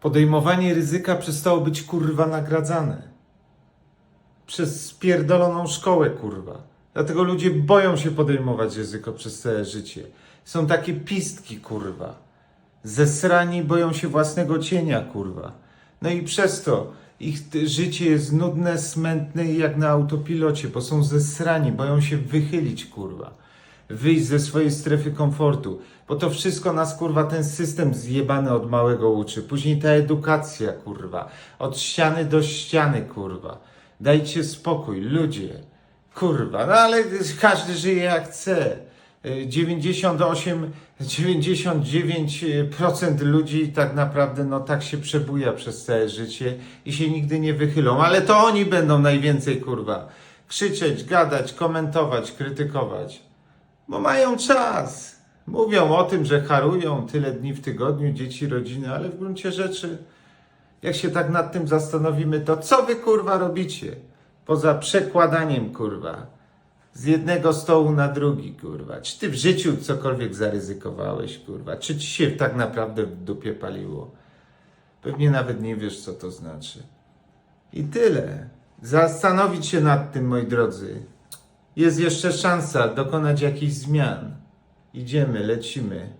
Podejmowanie ryzyka przestało być kurwa nagradzane. Przez spierdoloną szkołę, kurwa. Dlatego ludzie boją się podejmować ryzyko przez całe życie. Są takie pistki, kurwa. Zesrani boją się własnego cienia, kurwa. No i przez to ich życie jest nudne, smętne jak na autopilocie, bo są zesrani, boją się wychylić, kurwa. Wyjść ze swojej strefy komfortu. Bo to wszystko nas, kurwa, ten system zjebany od małego uczy. Później ta edukacja, kurwa. Od ściany do ściany, kurwa. Dajcie spokój, ludzie. Kurwa, no ale każdy żyje jak chce. Y, 98, 99% ludzi tak naprawdę no tak się przebuja przez całe życie i się nigdy nie wychylą, ale to oni będą najwięcej kurwa krzyczeć, gadać, komentować, krytykować, bo mają czas. Mówią o tym, że harują tyle dni w tygodniu dzieci, rodziny, ale w gruncie rzeczy jak się tak nad tym zastanowimy, to co wy kurwa robicie? Poza przekładaniem kurwa z jednego stołu na drugi kurwa. Czy ty w życiu cokolwiek zaryzykowałeś kurwa? Czy ci się tak naprawdę w dupie paliło? Pewnie nawet nie wiesz co to znaczy. I tyle. Zastanowić się nad tym, moi drodzy. Jest jeszcze szansa dokonać jakichś zmian. Idziemy, lecimy.